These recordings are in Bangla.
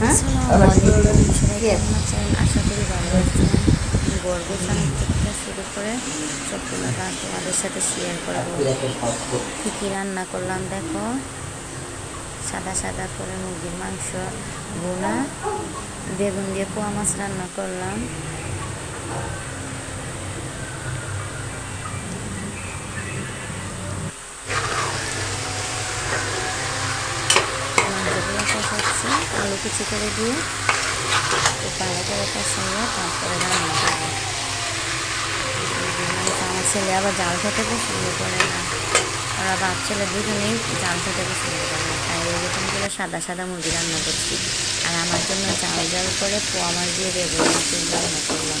হ্যাঁ? আশা করি ভালো আছেন গর্ব থেকে শুরু করে সবগুলো গান তোমাদের সাথে শেয়ার করব কী কী রান্না করলাম দেখো? সাদা সাদা করে মুরগির মাংস বোনা বেগুন দিয়ে পোয়া মাছ রান্না করলাম। আলু কুচি করে দিয়ে একটু ভালো সঙ্গে তারপরে রান্না করব আমার ছেলে আবার জাল খেতে পছন্দ করে না ওরা বাপ ছেলে দুজনেই জাল খেতে পছন্দ করে না তাই এরকম করে সাদা সাদা মুরগি রান্না করছি আর আমার জন্য জাল জাল করে পোয়া মাছ দিয়ে বেগুন রান্না করলাম।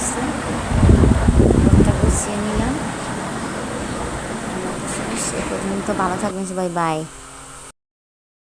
গুছিয়ে নিলাম সে পর্যন্ত ভালো থাকবেন সবাই বাই